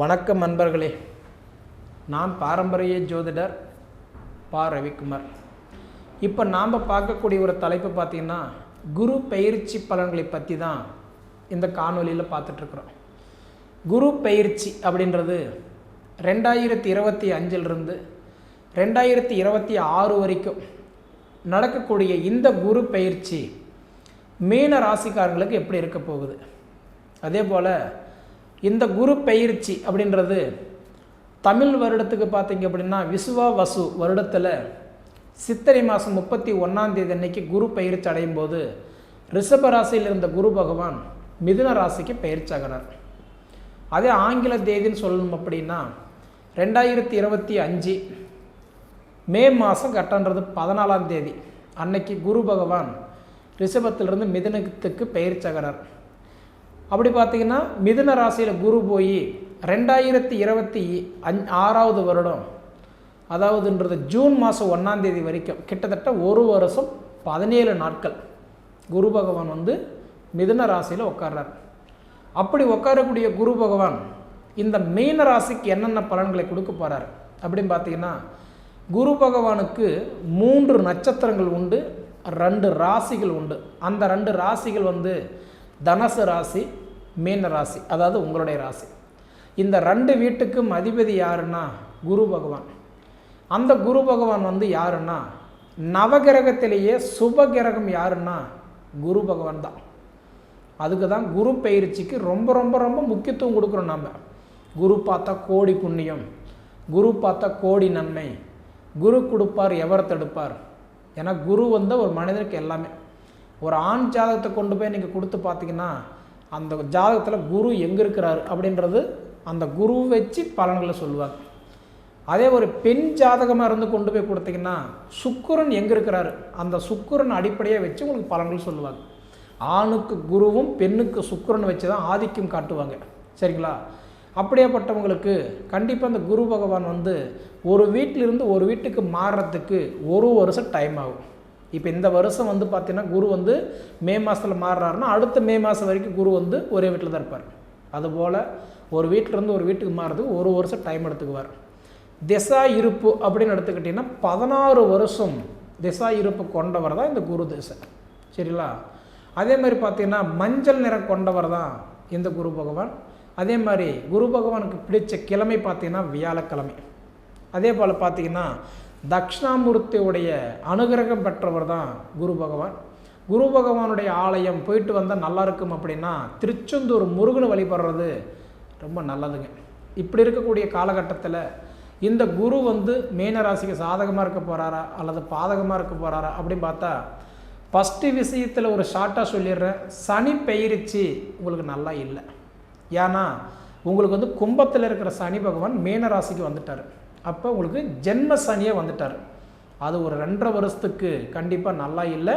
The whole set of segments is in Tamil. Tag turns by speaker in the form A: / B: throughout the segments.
A: வணக்கம் நண்பர்களே. நான் பாரம்பரிய ஜோதிடர் பா. ரவிக்குமார். இப்போ நாம் பார்க்கக்கூடிய ஒரு தலைப்பு பார்த்திங்கன்னா குரு பயிற்சி பலன்களை பற்றி தான் இந்த காணொலியில் பார்த்துட்ருக்குறோம். குரு பயிற்சி அப்படின்றது ரெண்டாயிரத்தி இருபத்தி அஞ்சிலிருந்து ரெண்டாயிரத்தி இருபத்தி ஆறு வரைக்கும் நடக்கக்கூடிய இந்த குரு பயிற்சி மீன ராசிக்காரங்களுக்கு எப்படி இருக்க போகுது? அதே போல் இந்த குரு பயிற்சி அப்படின்றது தமிழ் வருடத்துக்கு பார்த்தீங்க அப்படின்னா விசுவா வசு வருடத்தில் சித்திரை மாதம் முப்பத்தி ஒன்றாந்தேதி அன்னைக்கு குரு பயிற்சி அடையும் போது ரிஷப ராசியில் இருந்த குரு பகவான் மிதுன ராசிக்கு பயிற்சியாகிறார் அதே ஆங்கில தேதின்னு சொல்லணும் அப்படின்னா ரெண்டாயிரத்தி இருபத்தி அஞ்சு மே மாதம் கட்டன்றது பதினாலாம் தேதி அன்னைக்கு குரு பகவான் ரிஷபத்திலிருந்து மிதுனத்துக்கு பயிற்சியாகிறார் அப்படி பார்த்தீங்கன்னா மிதுன ராசியில் குரு போய் ரெண்டாயிரத்தி இருபத்தி அஞ் ஆறாவது வருடம். அதாவதுன்றது ஜூன் மாதம் ஒன்றாந்தேதி வரைக்கும். கிட்டத்தட்ட ஒரு வருஷம் பதினேழு நாட்கள் குரு பகவான் வந்து மிதுன ராசியில் உட்கார்றார் அப்படி உட்காரக்கூடிய குரு பகவான் இந்த மீன ராசிக்கு என்னென்ன பலன்களை கொடுக்க போகிறார் அப்படின்னு பார்த்தீங்கன்னா குரு பகவானுக்கு மூன்று நட்சத்திரங்கள் உண்டு ரெண்டு ராசிகள் உண்டு. அந்த ரெண்டு ராசிகள் வந்து தனசு ராசி மீன ராசி அதாவது உங்களுடைய ராசி. இந்த ரெண்டு வீட்டுக்கும் அதிபதி யாருன்னா குரு பகவான். அந்த குரு பகவான் வந்து யாருன்னா நவகிரகத்திலேயே சுப கிரகம் யாருன்னா குரு பகவான் தான். அதுக்கு தான் குரு பயிற்சிக்கு ரொம்ப ரொம்ப ரொம்ப முக்கியத்துவம் கொடுக்குறோம் நாம். குரு பார்த்தா கோடி புண்ணியம் குரு பார்த்தா கோடி நன்மை குரு கொடுப்பார் எவர் தடுப்பார் ஏன்னா குரு வந்த ஒரு மனிதனுக்கு எல்லாமே. ஒரு ஆண் ஜாதகத்தை கொண்டு போய் நீங்கள் கொடுத்து பார்த்தீங்கன்னா அந்த ஜாதகத்தில் குரு எங்கே இருக்கிறாரு அப்படின்றது அந்த குரு வச்சு பலன்களை சொல்லுவாங்க அதே ஒரு பெண் ஜாதகமாக இருந்து கொண்டு போய் கொடுத்தீங்கன்னா சுக்குரன் எங்கே இருக்கிறாரு? அந்த சுக்குரன் அடிப்படையாக வச்சு உங்களுக்கு பலன்கள் சொல்லுவாங்க ஆணுக்கு குருவும் பெண்ணுக்கு சுக்குரன் வச்சு தான் ஆதிக்கம் காட்டுவாங்க. சரிங்களா? அப்படியேப்பட்டவங்களுக்கு கண்டிப்பாக அந்த குரு பகவான் வந்து ஒரு வீட்டிலிருந்து ஒரு வீட்டுக்கு மாறுறதுக்கு ஒரு வருஷம் டைம் ஆகும். இப்போ இந்த வருஷம் வந்து பார்த்தீங்கன்னா குரு வந்து மே மாதத்தில் மாறுறாருன்னா அடுத்த மே மாதம் வரைக்கும் குரு வந்து ஒரே வீட்டில் தான் இருப்பார். அதுபோல் ஒரு வீட்டிலேருந்து ஒரு வீட்டுக்கு மாறுறதுக்கு ஒரு வருஷம் டைம் எடுத்துக்குவார். திசா இருப்பு அப்படின்னு எடுத்துக்கிட்டிங்கன்னா பதினாறு வருஷம் திசா இருப்பு கொண்டவர் தான் இந்த குரு திசை. சரிங்களா? அதே மாதிரி பார்த்தீங்கன்னா மஞ்சள் நிறம் கொண்டவர் தான் இந்த குரு பகவான். அதே மாதிரி குரு பகவானுக்கு பிடிச்ச கிழமை பார்த்தீங்கன்னா வியாழக்கிழமை. அதே போல் பார்த்தீங்கன்னா தக்ஷணாமூர்த்தியுடைய அனுகிரகம் பெற்றவர் தான் குரு பகவான். குரு பகவானுடைய ஆலயம் போயிட்டு வந்தால் நல்லா இருக்கும் அப்படின்னா திருச்செந்தூர் முருகனை வழிபடுறது ரொம்ப நல்லதுங்க. இப்படி இருக்கக்கூடிய காலகட்டத்தில் இந்த குரு வந்து மீனராசிக்கு சாதகமாக இருக்க போகிறாரா அல்லது பாதகமாக இருக்க போகிறாரா அப்படின்னு பார்த்தா ஃபஸ்ட்டு விஷயத்தில் ஒரு ஷார்ட்டாக சொல்லிடுறேன். சனி பெயரிச்சு உங்களுக்கு நல்லா இல்லை. ஏன்னா உங்களுக்கு வந்து கும்பத்தில் இருக்கிற சனி பகவான் மீனராசிக்கு வந்துட்டார். அப்போ உங்களுக்கு ஜென்ம சனியே வந்துட்டார். அது ஒரு ரெண்டரை வருஷத்துக்கு கண்டிப்பாக நல்லா இல்லை.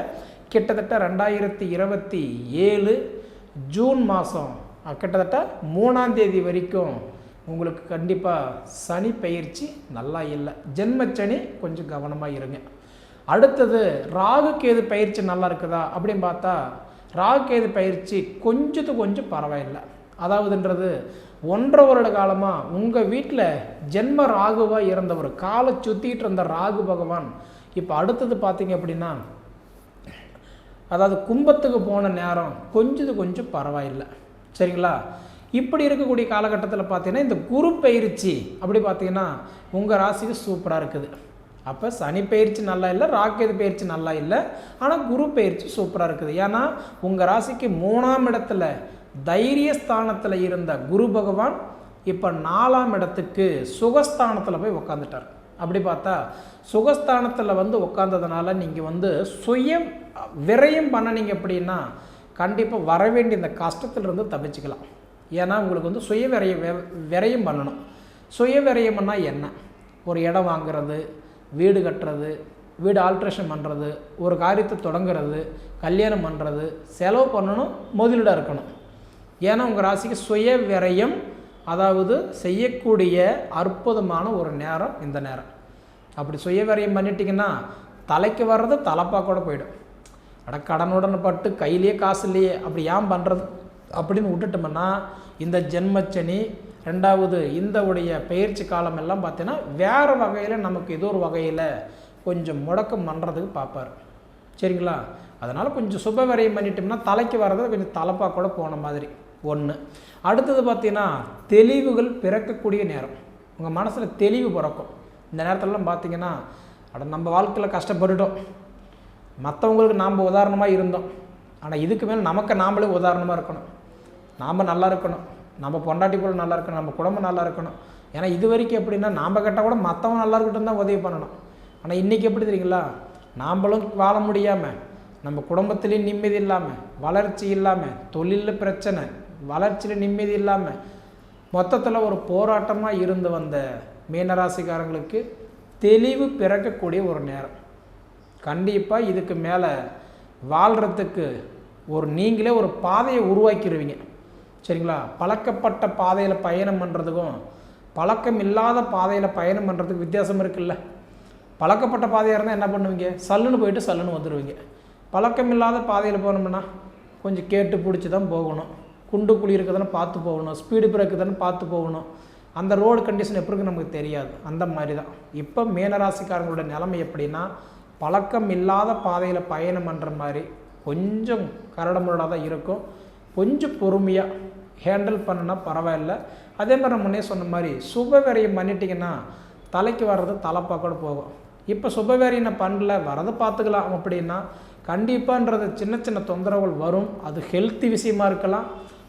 A: கிட்டத்தட்ட ரெண்டாயிரத்தி இருபத்தி ஏழு ஜூன் மாதம் கிட்டத்தட்ட மூணாம் தேதி வரைக்கும் உங்களுக்கு கண்டிப்பாக சனி பயிற்சி நல்லா இல்லை. ஜென்மச்சனி கொஞ்சம் கவனமாக இருங்க. அடுத்தது ராகு கேது பயிற்சி நல்லா இருக்குதா அப்படின்னு பார்த்தா ராகு கேது பயிற்சி கொஞ்சத்துக்கு கொஞ்சம் பரவாயில்லை. அதாவதுன்றது ஒன்றரை வருட காலமாக உங்கள் வீட்டில் ஜென்ம ராகுவாக இருந்தவர் காலை சுற்றிட்டு இருந்த ராகு பகவான். இப்போ அடுத்தது பார்த்தீங்க அப்படின்னா அதாவது கும்பத்துக்கு போன நேரம் கொஞ்சது கொஞ்சம் பரவாயில்லை. சரிங்களா? இப்படி இருக்கக்கூடிய காலகட்டத்தில் பார்த்தீங்கன்னா இந்த குரு பயிற்சி அப்படி பார்த்தீங்கன்னா உங்கள் ராசிக்கு சூப்பராக இருக்குது. அப்போ சனி பயிற்சி நல்லா இல்லை ராக்கெது பயிற்சி நல்லா இல்லை ஆனால் குரு பயிற்சி சூப்பராக இருக்குது. ஏன்னா உங்கள் ராசிக்கு மூணாம் இடத்துல தைரியஸ்தானத்தில் இருந்த குரு பகவான் இப்போ நாலாம் இடத்துக்கு சுகஸ்தானத்தில் போய் உக்காந்துட்டார். அப்படி பார்த்தா சுகஸ்தானத்தில் வந்து உட்காந்ததுனால நீங்கள் வந்து சுயம் விரயம் பண்ணினீங்க அப்படின்னா கண்டிப்பாக வர வேண்டிய இந்த கஷ்டத்துலேருந்து தப்பிச்சுக்கலாம். ஏன்னா உங்களுக்கு வந்து சுய விரைய விரையும் பண்ணணும். சுய விரயம்னா என்ன? ஒரு இடம் வாங்குறது வீடு கட்டுறது வீடு ஆல்ட்ரேஷன் பண்ணுறது ஒரு காரியத்தை தொடங்குறது கல்யாணம் பண்ணுறது செலவு பண்ணணும் முதலீடாக இருக்கணும். ஏன்னா உங்கள் ராசிக்கு சுய விரயம் அதாவது செய்யக்கூடிய அற்புதமான ஒரு நேரம் இந்த நேரம். அப்படி சுய விரயம் பண்ணிட்டீங்கன்னா தலைக்கு வர்றது தலைப்பாக கூட போயிடும். அட கடனுடன் பட்டு கையிலேயே காசு இல்லையே அப்படி ஏன் பண்ணுறது அப்படின்னு விட்டுட்டோம்னா இந்த ஜென்மச்சனி ரெண்டாவது இந்த உடைய பயிற்சி காலம் எல்லாம் பார்த்தீங்கன்னா வேறு வகையில் நமக்கு ஏதோ ஒரு வகையில் கொஞ்சம் முடக்கம் பண்ணுறதுக்கு பார்ப்பார் சரிங்களா? அதனால் கொஞ்சம் சுப விரயம் பண்ணிட்டோம்னா தலைக்கு வர்றது கொஞ்சம் தலைப்பாக கூட போன மாதிரி. ஒன்று அடுத்தது பார்த்தீங்கன்னா தெளிவுகள் பிறக்கக்கூடிய நேரம். உங்கள் மனசில் தெளிவு பிறக்கும். இந்த நேரத்துலலாம் பார்த்தீங்கன்னா அட நம்ம வாழ்க்கையில் கஷ்டப்பட்டுட்டோம். மற்றவங்களுக்கு நாம் உதாரணமாக இருந்தோம். ஆனால் இதுக்கு மேலே நமக்கு நாமளே உதாரணமாக இருக்கணும். நாம் நல்லா இருக்கணும். நம்ம பொண்டாட்டி போல நல்லா இருக்கணும். நம்ம குடும்பம் நல்லா இருக்கணும். ஏன்னா இது வரைக்கும் எப்படின்னா நாம் கேட்டால் கூட மற்றவங்க நல்லா இருக்கட்டும் தான் உதவி பண்ணணும். ஆனால் இன்றைக்கி எப்படி தெரியுங்களா? நாம்பளும் வாழ முடியாமல் நம்ம குடும்பத்துலேயும் நிம்மதி இல்லாமல் வளர்ச்சி இல்லாமல் தொழிலில் பிரச்சனை வளர்ச்சியில் நிம்மதி இல்லாமல் மொத்தத்தில் ஒரு போராட்டமாக இருந்து வந்த மீனராசிக்காரங்களுக்கு தெளிவு பிறக்கக்கூடிய ஒரு நேரம். கண்டிப்பாக இதுக்கு மேலே வாழ்கிறதுக்கு ஒரு நீங்களே ஒரு பாதையை உருவாக்கிடுவீங்க சரிங்களா? பழக்கப்பட்ட பாதையில் பயணம் பண்ணுறதுக்கும் பழக்கம் இல்லாத பாதையில் பயணம் பண்ணுறதுக்கு வித்தியாசம் இருக்குல்ல. பழக்கப்பட்ட பாதையாக இருந்தால் என்ன பண்ணுவீங்க? சல்லுன்னு போயிட்டு சல்லுன்னு வந்துடுவீங்க பழக்கம் இல்லாத பாதையில் போனோம்னா கொஞ்சம் கேட்டு பிடிச்சி தான் போகணும். குண்டு குழி இருக்குதுன்னு பார்த்து போகணும் ஸ்பீடு பிரேக் இருக்குதுன்னு பார்த்து போகணும். அந்த ரோடு கண்டிஷன் எப்படி இருக்கு நமக்கு தெரியாது. அந்த மாதிரி தான் இப்போ மீனராசிக்காரங்களோட நிலைமை எப்படின்னா பழக்கம் இல்லாத பாதையில் பயணம் பண்ணுற மாதிரி கொஞ்சம் கரடமுரடாக தான் இருக்கும். கொஞ்சம் பொறுமையாக ஹேண்டில் பண்ணுனா பரவாயில்ல. அதே மாதிரி நான் முன்னே சொன்ன மாதிரி சுப விரயம் பண்ணிட்டீங்கன்னா தலைக்கு வர்றது தலைப்பாக கூட போகும். இப்போ சுப நான் பண்ணல வரதை பார்த்துக்கலாம் அப்படின்னா கண்டிப்பான்றது சின்ன சின்ன தொந்தரவுகள் வரும். அது ஹெல்த்தி விஷயமா இருக்கலாம்.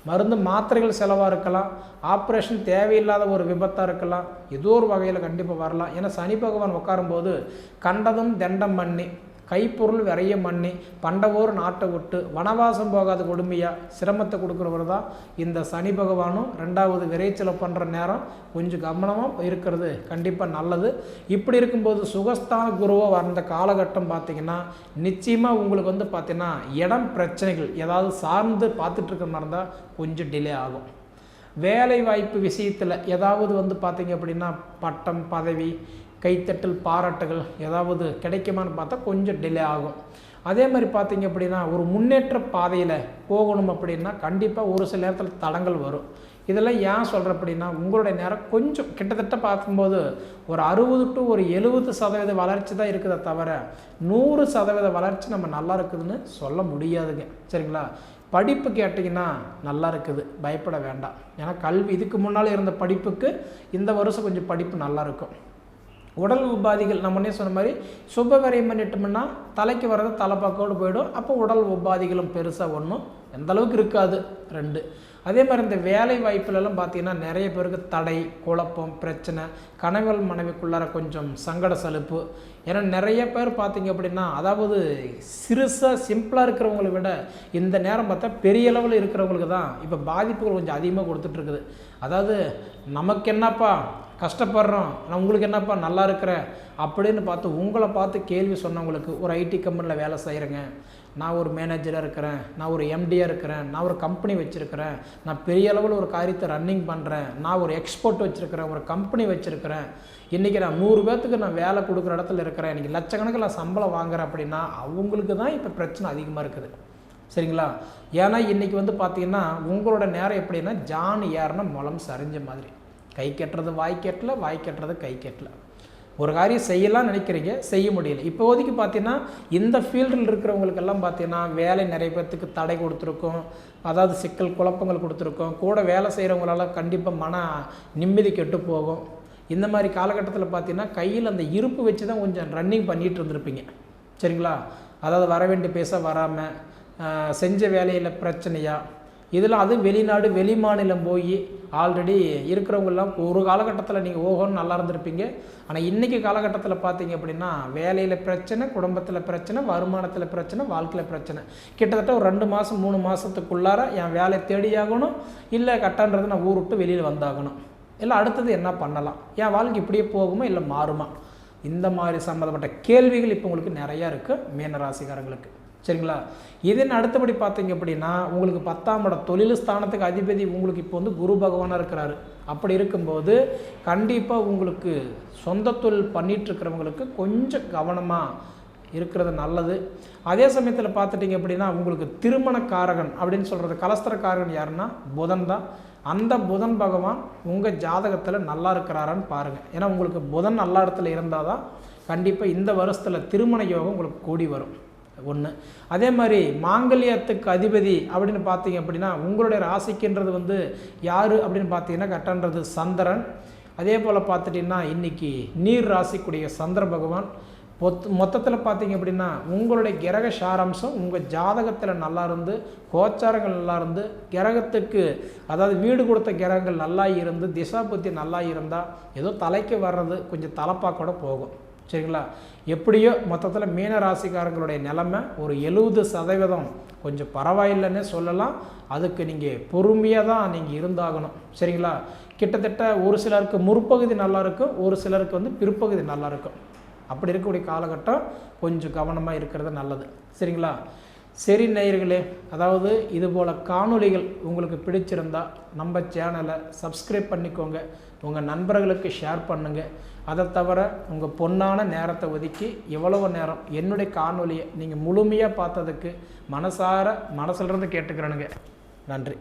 A: மருந்து மாத்திரைகள் செலவாக இருக்கலாம் ஆப்ரேஷன் தேவையில்லாத ஒரு விபத்தாக இருக்கலாம் ஏதோ ஒரு வகையில் கண்டிப்பாக வரலாம். ஏன்னா சனி பகவான் உட்காரும்போது கண்டதும் தண்டம் பண்ணி கைப்பொருள் விரைய மண்ணி பண்டவோர் நாட்டை விட்டு வனவாசம் போகாத கொடுமையாக சிரமத்தை கொடுக்குறவர் தான் இந்த சனி பகவானும். ரெண்டாவது விரைச்சலை பண்ணுற நேரம் கொஞ்சம் கவனமாக இருக்கிறது கண்டிப்பாக நல்லது. இப்படி இருக்கும்போது சுகஸ்தான குருவாக வந்த காலகட்டம் பார்த்திங்கன்னா நிச்சயமாக உங்களுக்கு வந்து பார்த்திங்கன்னா இடம் பிரச்சனைகள் ஏதாவது சார்ந்து பார்த்துட்டு இருக்கிற மாதிரி இருந்தால் கொஞ்சம் டிலே ஆகும். வேலை வாய்ப்பு விஷயத்தில் ஏதாவது வந்து பார்த்தீங்க அப்படின்னா பட்டம் பதவி கைத்தட்டல் பாராட்டுகள் ஏதாவது கிடைக்குமான்னு பார்த்தா கொஞ்சம் டிலே ஆகும். அதே மாதிரி பார்த்தீங்க அப்படின்னா ஒரு முன்னேற்ற பாதையில் போகணும் அப்படின்னா கண்டிப்பாக ஒரு சில நேரத்தில் தடங்கள் வரும். இதெல்லாம் ஏன் சொல்கிற அப்படின்னா உங்களுடைய நேரம் கொஞ்சம் கிட்டத்தட்ட பார்க்கும்போது ஒரு அறுபது டு ஒரு எழுபது சதவீத வளர்ச்சி தான் இருக்குதே தவிர நூறு சதவீத வளர்ச்சி நம்ம நல்லா இருக்குதுன்னு சொல்ல முடியாதுங்க. சரிங்களா? படிப்பு கேட்டிங்கன்னா நல்லா இருக்குது பயப்பட வேண்டாம். ஏன்னா கல்வி இதுக்கு முன்னால் இருந்த படிப்புக்கு இந்த வருஷம் கொஞ்சம் படிப்பு நல்லா இருக்கும். உடல் உபாதிகள் நம்ம முன்னே சொன்ன மாதிரி சுப விரயம் பண்ணிட்டோம்னா தலைக்கு வர்றது தலைப்பாக்கோடு போயிடும். அப்போ உடல் உபாதிகளும் பெருசாக ஒன்றும் எந்த அளவுக்கு இருக்காது. ரெண்டு. அதே மாதிரி இந்த வேலை வாய்ப்புலலாம் பார்த்தீங்கன்னா நிறைய பேருக்கு தடை குழப்பம் பிரச்சனை கணவன் மனைவிக்குள்ளார கொஞ்சம் சங்கட சலுப்பு. ஏன்னா நிறைய பேர் பார்த்தீங்க அப்படின்னா அதாவது சிறுசாக சிம்பிளாக இருக்கிறவங்களை விட இந்த நேரம் பார்த்தா பெரிய அளவில் இருக்கிறவங்களுக்கு தான் இப்போ பாதிப்புகள் கொஞ்சம் அதிகமாக கொடுத்துட்ருக்குது அதாவது நமக்கு என்னப்பா கஷ்டப்படுறோம். நான் உங்களுக்கு என்னப்பா நல்லா இருக்கிற? அப்படின்னு பார்த்து உங்களை பார்த்து கேள்வி சொன்னவங்களுக்கு ஒரு ஐடி கம்பெனியில் வேலை செய்கிறேங்க நான் ஒரு மேனேஜராக இருக்கிறேன். நான் ஒரு எம்டியாக இருக்கிறேன். நான் ஒரு கம்பெனி வச்சுருக்கிறேன். நான் பெரிய அளவில் ஒரு காரியத்தை ரன்னிங் பண்ணுறேன் நான் ஒரு எக்ஸ்போர்ட் வச்சுருக்கிறேன். ஒரு கம்பெனி வச்சுருக்கிறேன். இன்றைக்கி நான் நூறு பேர்த்துக்கு நான் வேலை கொடுக்குற இடத்துல இருக்கிறேன். இன்றைக்கி லட்சக்கணக்கில் நான் சம்பளம் வாங்குறேன் அப்படின்னா அவங்களுக்கு தான் இப்போ பிரச்சனை அதிகமாக இருக்குது. சரிங்களா? ஏன்னா இன்றைக்கி வந்து பார்த்திங்கன்னா உங்களோட நேரம் எப்படின்னா ஜான் ஏறின முளம் சரிஞ்ச மாதிரி. கை கட்டுறது வாய் கெட்டல வாய் கட்டுறது கை கெட்டல. ஒரு காரியம் செய்யலாம் நினைக்கிறீங்க செய்ய முடியல. இப்போதைக்கு பார்த்தீங்கன்னா இந்த ஃபீல்டில் இருக்கிறவங்களுக்கெல்லாம் பார்த்தீங்கன்னா வேலை நிறைய பேர்த்துக்கு தடை கொடுத்துருக்கோம். அதாவது சிக்கல் குழப்பங்கள் கொடுத்துருக்கோம். கூட வேலை செய்கிறவங்களால கண்டிப்பாக மன நிம்மதி கெட்டு போகும். இந்த மாதிரி காலகட்டத்தில் பார்த்தீங்கன்னா கையில் அந்த இருப்பு வச்சு தான் கொஞ்சம் ரன்னிங் பண்ணிகிட்டு இருந்திருப்பீங்க. சரிங்களா? அதாவது வர வேண்டிய பேச வராமல் செஞ்ச வேலையில் பிரச்சனையா இதில் அதுவும் வெளிநாடு வெளி மாநிலம் போய் ஆல்ரெடி இருக்கிறவங்கெல்லாம் ஒரு காலகட்டத்தில் நீங்கள் ஓகோன்னு நல்லா இருந்திருப்பீங்க. ஆனால் இன்றைக்கி காலகட்டத்தில் பார்த்தீங்க அப்படின்னா வேலையில் பிரச்சனை குடும்பத்தில் பிரச்சனை வருமானத்தில் பிரச்சனை வாழ்க்கையில் பிரச்சனை. கிட்டத்தட்ட ஒரு ரெண்டு மாதம் மூணு மாதத்துக்குள்ளார என் வேலையை தேடியாகணும் இல்லை கட்டன்றது நான் ஊர் விட்டு வெளியில் வந்தாகணும். இல்லை அடுத்தது என்ன பண்ணலாம்? என் வாழ்க்கை இப்படியே போகுமா இல்லை மாறுமா? இந்த மாதிரி சம்மந்தப்பட்ட கேள்விகள் இப்போ உங்களுக்கு நிறையா இருக்குது. மீனராசிக்காரங்களுக்கு சரிங்களா? இதன் அடுத்தபடி பார்த்தீங்க அப்படின்னா உங்களுக்கு பத்தாம் இடம் தொழில் ஸ்தானத்துக்கு அதிபதி உங்களுக்கு இப்போ வந்து குரு பகவானாக இருக்கிறாரு. அப்படி இருக்கும்போது கண்டிப்பாக உங்களுக்கு சொந்த தொழில் பண்ணிகிட்ருக்கிறவங்களுக்கு கொஞ்சம் கவனமாக இருக்கிறது நல்லது. அதே சமயத்தில் பார்த்துட்டிங்க அப்படின்னா உங்களுக்கு திருமண காரகன் அப்படின்னு சொல்கிறது கலஸ்தர காரகன் யாருன்னா புதன் தான். அந்த புதன் பகவான் உங்கள் ஜாதகத்தில் நல்லா இருக்கிறாரான்னு பாருங்கள் ஏன்னா உங்களுக்கு புதன் நல்ல இடத்துல இருந்தால் தான் கண்டிப்பாக இந்த வருஷத்தில் திருமண யோகம் உங்களுக்கு கூடி வரும். ஒன்று அதே மாதிரி மாங்கல்யத்துக்கு அதிபதி அப்படின்னு பார்த்தீங்க அப்படின்னா உங்களுடைய ராசிக்குன்றது வந்து யார் அப்படின்னு பார்த்தீங்கன்னா கட்டன்றது சந்திரன். அதே போல் பார்த்துட்டிங்கன்னா இன்றைக்கி நீர் ராசிக்குடைய சந்திர பகவான். பொத் மொத்தத்தில் பார்த்தீங்க அப்படின்னா உங்களுடைய கிரக சாராம்சம் உங்கள் ஜாதகத்தில் நல்லா இருந்து கோச்சாரங்கள் நல்லா இருந்து கிரகத்துக்கு அதாவது வீடு கொடுத்த கிரகங்கள் நல்லா இருந்து திசா புத்தி நல்லா இருந்தால் ஏதோ தலைக்கு வர்றது கொஞ்சம் தலைப்பாக கூட போகும். சரிங்களா? எப்படியோ மொத்தத்தில் மீன ராசிக்காரங்களுடைய நிலமை ஒரு எழுபது சதவீதம். கொஞ்சம் பரவாயில்லைன்னு சொல்லலாம். அதுக்கு நீங்கள் பொறுமையாக தான் நீங்கள் இருந்தாகணும். சரிங்களா? கிட்டத்தட்ட ஒரு சிலருக்கு முற்பகுதி நல்லா இருக்கும். ஒரு சிலருக்கு வந்து பிற்பகுதி நல்லா இருக்கும். அப்படி இருக்கக்கூடிய காலகட்டம் கொஞ்சம் கவனமாக இருக்கிறது நல்லது. சரிங்களா? சரி நேயர்களே அதாவது இது போல் காணொளிகள் உங்களுக்கு பிடிச்சிருந்தா நம்ம சேனலை சப்ஸ்கிரைப் பண்ணிக்கோங்க. உங்கள் நண்பர்களுக்கு ஷேர் பண்ணுங்கள் அதை தவிர உங்கள் பொன்னான நேரத்தை ஒதுக்கி எவ்வளவு நேரம் என்னுடைய காணொலியை நீங்கள் முழுமையாக பார்த்ததுக்கு மனசார மனசிலிருந்து கேட்டுக்கிறேனுங்க. நன்றி.